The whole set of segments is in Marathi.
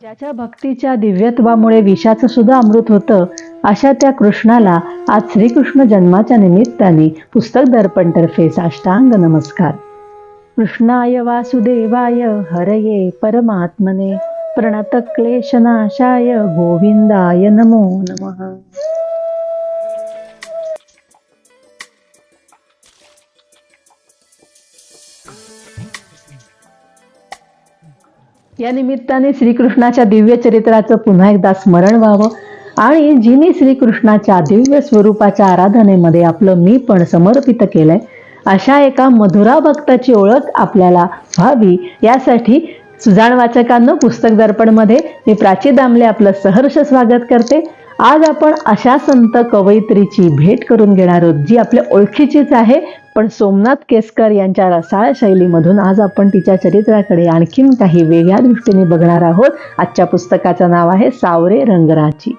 ज्याच्या भक्तीच्या दिव्यत्वामुळे विषाचं सुद्धा अमृत होतं अशा त्या कृष्णाला आज श्रीकृष्ण जन्माच्या निमित्ताने पुस्तक दर्पणतर्फे साष्टांग नमस्कार. कृष्णाय वासुदेवाय हरये परमात्मने प्रणतक्लेशनाशाय गोविंदाय नमो नमः. या निमित्ताने श्रीकृष्णाच्या दिव्य चरित्राचं पुन्हा एकदा स्मरण व्हावं. आणि जिने श्रीकृष्णाच्या दिव्य स्वरूपाच्या आराधनेमध्ये आपलं मी पण समर्पित केलंय अशा एका मधुरा भक्ताची ओळख आपल्याला व्हावी. यासाठी सुजाण वाचकांना पुस्तक दर्पणमध्ये मी प्राची दामले आपलं सहर्ष स्वागत करते. आज आपण अशा संत कवयित्रीची भेट करून घेणार आहोत जी आपल्या ओळखीचीच आहे. पण सोमनाथ केसकर यांच्या रसाळ शैलीमधून आज आपण तिच्या चरित्राकडे आणखीन काही वेगळ्या दृष्टीने बघणार आहोत. आजच्या पुस्तकाचं नाव आहे सावरे रंगराची.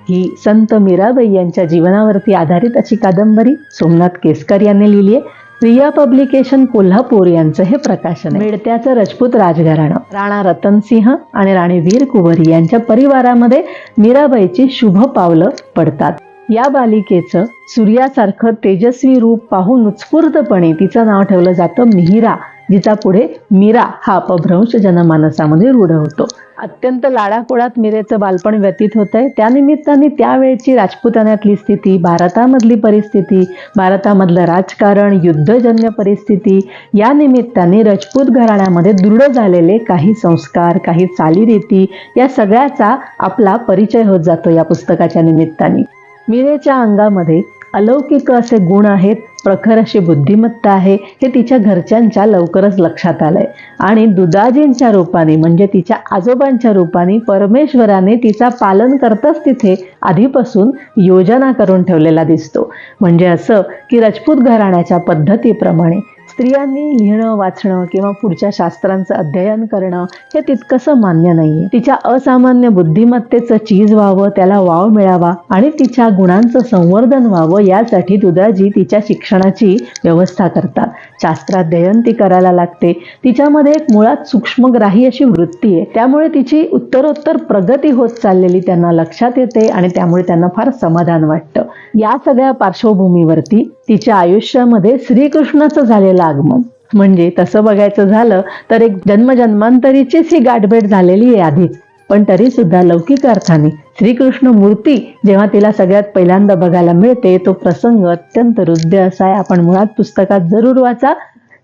ही संत मीराबाई यांच्या जीवनावरती आधारित अशी कादंबरी सोमनाथ केसकर यांनी लिहिली आहे. रिया पब्लिकेशन कोल्हापूर यांचं हे प्रकाशन मिळत्याचं राजपूत राजघराणं राणा रतन सिंह आणि राणी वीर कुंवरी यांच्या परिवारामध्ये मीराबाईची शुभ पावलं पडतात. या बालिकेचं सूर्यासारखं तेजस्वी रूप पाहून उत्स्फूर्तपणे तिचं नाव ठेवलं जातं मिहिरा जिचा पुढे मीरा हा अपभ्रंश जनमानसामध्ये रूढ होतो. अत्यंत लाडाकोळात मीरेचं बालपण व्यतीत होत आहे त्यानिमित्ताने त्यावेळची राजपुतान्यातली स्थिती भारतामधली परिस्थिती भारतामधलं राजकारण युद्धजन्य परिस्थिती या निमित्ताने राजपूत घराण्यामध्ये दृढ झालेले काही संस्कार काही चालीरीती या सगळ्याचा आपला परिचय होत जातो या पुस्तकाच्या निमित्ताने. मीरेच्या अंगामध्ये अलौकिक असे गुण आहेत प्रखर अशी बुद्धिमत्ता आहे हे तिच्या घरच्यांच्या लवकरच लक्षात आलंय. आणि दुदाजींच्या रूपाने म्हणजे तिच्या आजोबांच्या रूपाने परमेश्वराने तिचा पालन करताच तिथे आधीपासून योजना करून ठेवलेला दिसतो. म्हणजे असं की राजपूत घराण्याच्या पद्धतीप्रमाणे स्त्रियांनी लिहिणं वाचणं किंवा पुढच्या शास्त्रांचं अध्ययन करणं हे तितकंसं मान्य नाहीये. तिच्या असामान्य बुद्धिमत्तेचं चीज व्हावं त्याला वाव मिळावा आणि तिच्या गुणांचं संवर्धन व्हावं यासाठी दुधाजी तिच्या शिक्षणाची व्यवस्था करतात. शास्त्राध्ययन ती करायला लागते. तिच्यामध्ये एक मुळात सूक्ष्मग्राही अशी वृत्ती आहे. त्यामुळे तिची उत्तरोत्तर प्रगती होत चाललेली त्यांना लक्षात येते आणि त्यामुळे त्यांना फार समाधान वाटतं. या सगळ्या पार्श्वभूमीवरती तिच्या आयुष्यामध्ये श्रीकृष्णाचं झालेलं आगमन. म्हणजे तसं बघायचं झालं तर एक जन्मजन्मांतरीचीच ही गाठभेट झालेली आहे आधीच. पण तरी सुद्धा लौकिक अर्थाने श्रीकृष्ण मूर्ती जेव्हा तिला सगळ्यात पहिल्यांदा बघायला मिळते तो प्रसंग अत्यंत हृदय असा आहे. आपण मुळात पुस्तकात जरूर वाचा.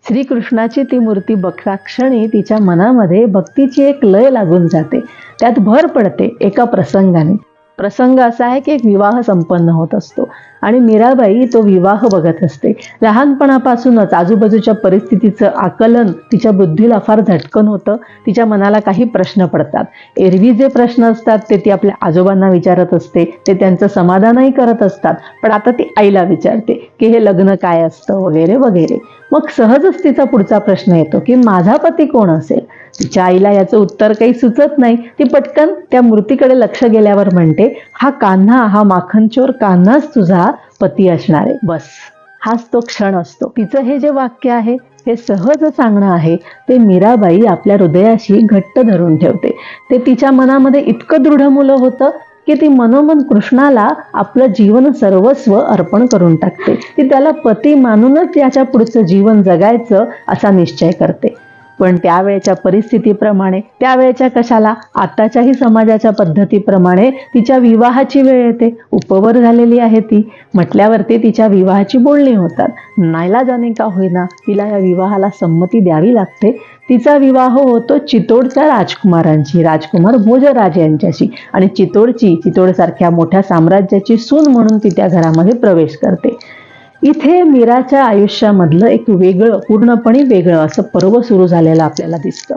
श्रीकृष्णाची ती मूर्ती बघता क्षणी तिच्या मनामध्ये भक्तीची एक लय लागून जाते. त्यात भर पडते एका प्रसंगाने. प्रसंग असा आहे की एक विवाह संपन्न होत असतो. आणि मीराबाई तो विवाह बघत असते. लहानपणापासूनच आजूबाजूच्या परिस्थितीचं आकलन तिच्या बुद्धीला फार झटकन होतं. तिच्या मनाला काही प्रश्न पडतात. एरवी जे प्रश्न असतात ते ती आपल्या आजोबांना विचारत असते. ते त्यांचं समाधानही करत असतात. पण आता ती आईला विचारते की हे लग्न काय असतं वगैरे वगैरे. मग सहजच तिचा पुढचा प्रश्न येतो की माझा पती कोण असेल? तिच्या आईला याचं उत्तर काही सुचत नाही. ती पटकन त्या मूर्तीकडे लक्ष गेल्यावर म्हणते हा कान्हा हा माखनचोर कान्हाच तुझा पती असणार आहे. बस. हाच तो क्षण असतो. तिचं हे जे वाक्य आहे हे सहज सांगणं आहे ते मीराबाई आपल्या हृदयाशी घट्ट धरून ठेवते. ते तिच्या मनामध्ये इतकं दृढ मुलं होतं की ती मनोमन कृष्णाला आपलं जीवन सर्वस्व अर्पण करून टाकते. ती त्याला पती मानूनच याच्या पुढचं जीवन जगायचं असा निश्चय करते. पण त्यावेळच्या परिस्थितीप्रमाणे त्यावेळच्या कशाला? आताच्याही समाजाच्या पद्धतीप्रमाणे तिच्या विवाहाची वेळ येते. उपवर झालेली आहे ती. म्हटल्यावरती तिच्या विवाहाची बोलणी होतात. नाईलाजाने का होईना? तिला या विवाहाला संमती द्यावी लागते. तिचा विवाह होतो चितोडच्या राजकुमारांची राजकुमार भोजराज यांच्याशी. आणि चितोडची चितोडसारख्या मोठ्या साम्राज्याची सून म्हणून ती त्या घरामध्ये प्रवेश करते. इथे मीराच्या आयुष्यामधलं एक वेगळं पूर्णपणे वेगळं असं पर्व सुरू झालेलं आपल्याला दिसतं.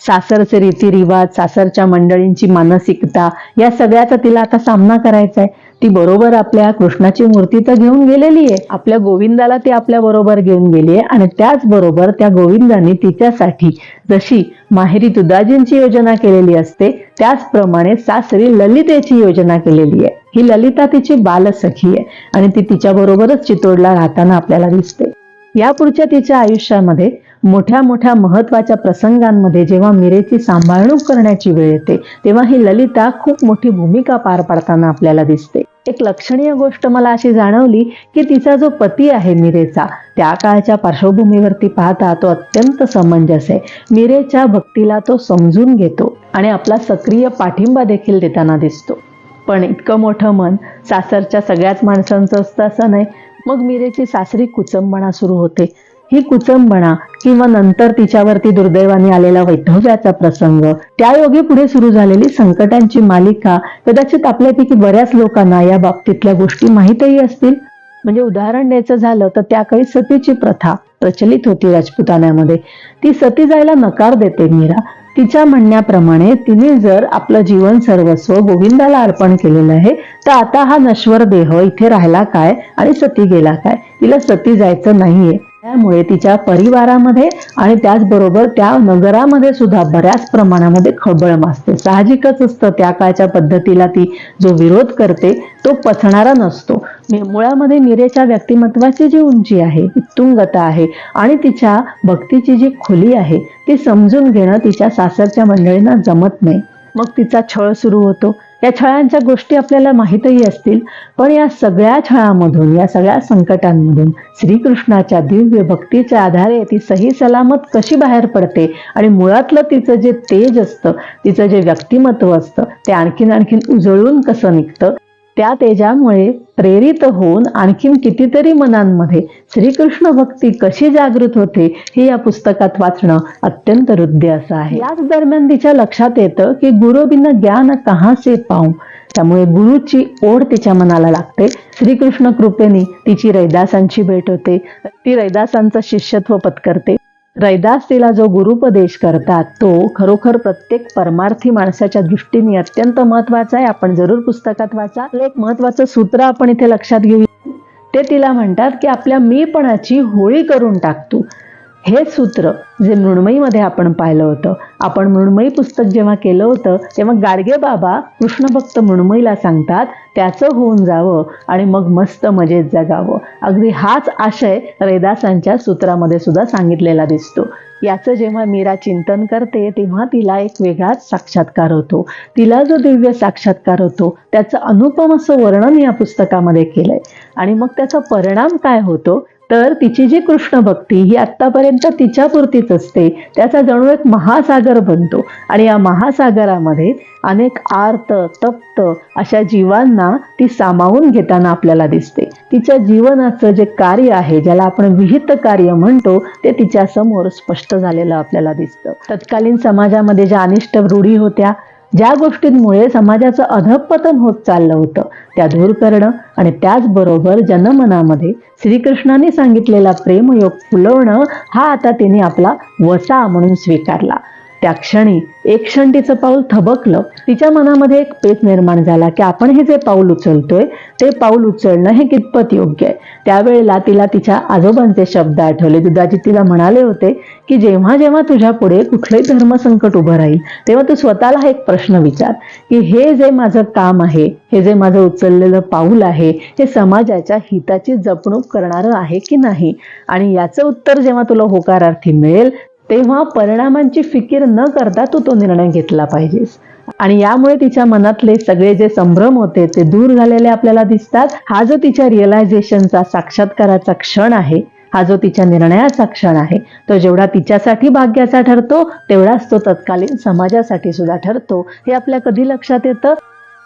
सासरचे रीतिरिवाज सासरच्या मंडळींची मानसिकता या सगळ्याचा तिला आता सामना करायचा आहे ती बरोबर आपल्या कृष्णाची मूर्ती तर घेऊन गेलेली आहे. आपल्या गोविंदाला ती आपल्या बरोबर घेऊन गेली आहे आणि त्याचबरोबर त्या गोविंदाने तिच्यासाठी जशी माहेरी तुदाजींची योजना केलेली असते त्याचप्रमाणे सासरी ललितेची योजना केलेली आहे. ही ललिता तिची बालसखी आहे आणि ती तिच्या बरोबरच चितोडला राहताना आपल्याला दिसते. यापुढच्या तिच्या आयुष्यामध्ये मोठ्या मोठ्या महत्त्वाच्या प्रसंगांमध्ये जेव्हा मिरेची सांभाळणूक करण्याची वेळ येते तेव्हा ही ललिता खूप मोठी भूमिका पार पाडताना आपल्याला दिसते. एक लक्षणीय गोष्ट मला अशी जाणवली की तिचा जो पती आहे मीरेचा त्या काळच्या पार्श्वभूमीवरती पाहता तो अत्यंत समंजस आहे. मीरेच्या भक्तीला तो समजून घेतो आणि आपला सक्रिय पाठिंबा देखील देताना दिसतो. पण इतकं मोठं मन सासरच्या सगळ्याच माणसांचं असतं असं नाही. मग मीरेची सासरी कुचंबणा सुरू होते. ही कुचंबणा किंवा नंतर तिच्यावरती दुर्दैवाने आलेला वैधव्याचा प्रसंग त्यायोगे पुढे सुरू झालेली संकटांची मालिका कदाचित आपल्यापैकी बऱ्याच लोकांना या बाबतीतल्या गोष्टी माहीतही असतील. म्हणजे उदाहरण द्यायचं झालं तर त्या काही सतीची प्रथा प्रचलित होती राजपुतान्यामध्ये. ती सती जायला नकार देते मीरा. तिच्या म्हणण्याप्रमाणे तिने जर आपलं जीवन सर्वस्व गोविंदाला अर्पण केलेलं आहे तर आता हा नश्वर देह इथे राहिला काय आणि सती गेला काय? तिला सती जायचं नाहीये. त्यामुळे तिच्या परिवारामध्ये आणि त्याचबरोबर त्या नगरामध्ये सुद्धा बऱ्याच प्रमाणामध्ये खळबळ मासते साहजिकच असतं त्या काळच्या पद्धतीला ती जो विरोध करते तो पचणारा नसतो. मुळामध्ये मीरेच्या व्यक्तिमत्वाची जी उंची आहे उत्तुंगता आहे आणि तिच्या भक्तीची जी खोली आहे ती समजून घेणं तिच्या सासरच्या मंडळींना जमत नाही. मग तिचा छळ सुरू होतो. या छळांच्या गोष्टी आपल्याला माहीतही असतील पण या सगळ्या छळामधून या सगळ्या संकटांमधून श्रीकृष्णाच्या दिव्य भक्तीच्या आधारे ती सही सलामत कशी बाहेर पडते आणि मुळातलं तिचं जे तेज असतं तिचं जे व्यक्तिमत्व असतं ते आणखीन आणखीन उजळून कसं निघतं त्या तेजामुळे प्रेरित होऊन आणखीन कितीतरी मनांमध्ये श्रीकृष्ण भक्ती कशी जागृत होते हे या पुस्तकात वाचणं अत्यंत हृदय असं आहे. याच दरम्यान तिच्या लक्षात येतं की गुरुबिन ज्ञान कहाँ से त्यामुळे गुरुची ओढ तिच्या मनाला लागते. श्रीकृष्ण कृपेने तिची रैदासांची भेट होते. ती रैदासांचं शिष्यत्व पत्करते. रैदास तिला जो गुरुपदेश करतात तो खरोखर प्रत्येक परमार्थी माणसाच्या दृष्टीने अत्यंत महत्त्वाचा आहे. आपण जरूर पुस्तकात वाचा. एक महत्वाचं सूत्र आपण इथे लक्षात घेऊया. ते तिला म्हणतात की आपल्या मीपणाची होळी करून टाकतो. हे सूत्र जे मृण्मयीमध्ये आपण पाहिलं होतं आपण मृण्मयी पुस्तक जेव्हा केलं होतं तेव्हा गाडगे बाबा कृष्णभक्त मृण्मयीला सांगतात त्याचं होऊन जावं आणि मग मस्त मजेत जगावं. अगदी हाच आशय रेदासांच्या सूत्रामध्ये सुद्धा सांगितलेला दिसतो. याचं जेव्हा मीरा चिंतन करते तेव्हा तिला एक वेगळाच साक्षात्कार होतो. तिला जो दिव्य साक्षात्कार होतो त्याचं अनुपम असं वर्णन या पुस्तकामध्ये केलंय. आणि मग त्याचा परिणाम काय होतो? तर तिची जी कृष्ण भक्ती ही आत्तापर्यंत तिच्यापुरतीच असते त्याचा जणू एक महासागर बनतो. आणि या महासागरामध्ये अनेक आर्त तप्त अशा जीवांना ती सामावून घेताना आपल्याला दिसते. तिच्या जीवनाचं जे कार्य आहे ज्याला आपण विहित कार्य म्हणतो ते तिच्या समोर स्पष्ट झालेलं आपल्याला दिसतं. तत्कालीन समाजामध्ये ज्या अनिष्ट रूढी होत्या ज्या गोष्टींमुळे समाजाचं अधपतन होत चाललं होतं त्या दूर करणं आणि त्याचबरोबर जनमनामध्ये श्रीकृष्णाने सांगितलेला प्रेमयोग फुलवणं हा आता तिने आपला वसा म्हणून स्वीकारला. त्या क्षणी एक क्षण तिचं पाऊल थबकलं. तिच्या मनामध्ये एक पेच निर्माण झाला की आपण हे जे पाऊल उचलतोय ते पाऊल उचलणं हे कितपत योग्य आहे? त्यावेळेला तिला तिच्या आजोबांचे शब्द आठवले. दुधाजी तिला म्हणाले होते की जेव्हा जेव्हा तुझ्या पुढे कुठलंही धर्मसंकट उभं राहील तेव्हा तू स्वतःला एक प्रश्न विचार की हे जे माझं काम आहे हे जे माझं उचललेलं पाऊल आहे हे समाजाच्या हिताची जपणूक करणारं आहे की नाही? आणि याचं उत्तर जेव्हा तुला होकारार्थी मिळेल तेव्हा परिणामांची फिकीर न करता तू तो निर्णय घेतला पाहिजेस. आणि यामुळे तिच्या मनातले सगळे जे संभ्रम होते ते दूर झालेले आपल्याला दिसतात. हा जो तिच्या रिअलायझेशनचा साक्षात्काराचा क्षण आहे हा जो तिच्या निर्णयाचा क्षण आहे तो जेवढा तिच्यासाठी भाग्याचा ठरतो तेवढाच तो तत्कालीन समाजासाठी सुद्धा ठरतो. हे आपल्या कधी लक्षात येतं?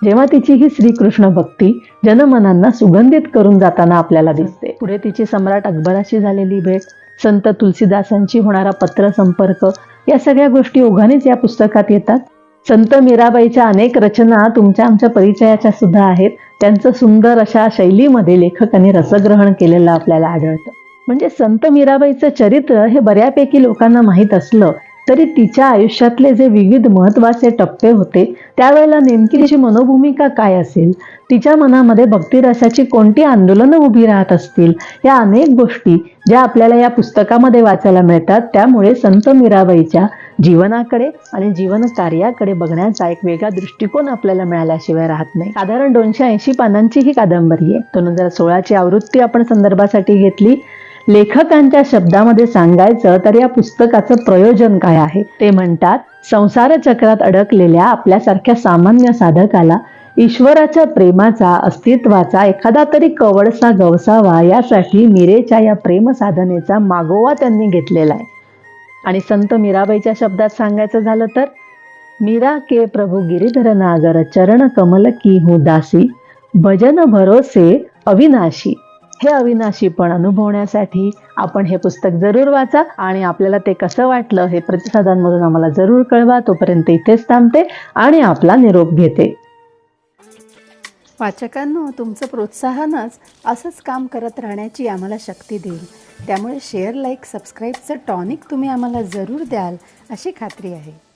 जेव्हा तिची ही श्रीकृष्ण भक्ती जनमनांना सुगंधित करून जाताना आपल्याला दिसते. पुढे तिची सम्राट अकबराशी झालेली भेट. संत तुलसीदासांची होणारा पत्र संपर्क या सगळ्या गोष्टी ओघानेच या पुस्तकात येतात. संत मीराबाईच्या अनेक रचना तुमच्या आमच्या परिचयाच्या सुद्धा आहेत. त्यांचं सुंदर अशा शैलीमध्ये लेखकांनी रसग्रहण केलेलं आपल्याला आढळतं. म्हणजे संत मीराबाईचं चरित्र हे बऱ्यापैकी लोकांना माहीत असलं तरी तिच्या आयुष्यातले जे विविध महत्त्वाचे टप्पे होते त्यावेळेला नेमकी तिची मनोभूमिका काय असेल? तिच्या मनामध्ये भक्तिरसाची कोणती आंदोलनं उभी राहत असतील? या अनेक गोष्टी ज्या आपल्याला या पुस्तकामध्ये वाचायला मिळतात त्यामुळे संत मीराबाईच्या जीवनाकडे आणि जीवन कार्याकडे बघण्याचा एक वेगळा दृष्टिकोन आपल्याला मिळाल्याशिवाय राहत नाही. साधारण दोनशे ऐंशी पानांची ही कादंबरी आहे. दोन हजार सोळाची आवृत्ती आपण संदर्भासाठी घेतली. लेखकांच्या शब्दामध्ये सांगायचं तर या पुस्तकाचं प्रयोजन काय आहे? ते म्हणतात संसार चक्रात अडकलेल्या आपल्यासारख्या सामान्य साधकाला ईश्वराच्या प्रेमाचा अस्तित्वाचा एखादा तरी कवडसा गवसावा यासाठी मीरेच्या या प्रेम साधनेचा मागोवा त्यांनी घेतलेला आहे. आणि संत मीराबाईच्या शब्दात सांगायचं झालं तर मीरा के प्रभू गिरीधर नागर चरण कमल की हूँ दासी भजन भरोसे अविनाशी। हे अविनाशी पण अनुभवण्यासाठी आपण हे पुस्तक जरूर वाचा आणि आपल्याला ते कसं वाटलं हे प्रतिसादांमधून आम्हाला जरूर कळवा. तोपर्यंत इथेच थांबते आणि आपला निरोप घेते. वाचकांनो तुमचं प्रोत्साहनच असंच काम करत राहण्याची आम्हाला शक्ती देईल. त्यामुळे शेअर लाईक सबस्क्राईबचं टॉनिक तुम्ही आम्हाला जरूर द्याल अशी खात्री आहे.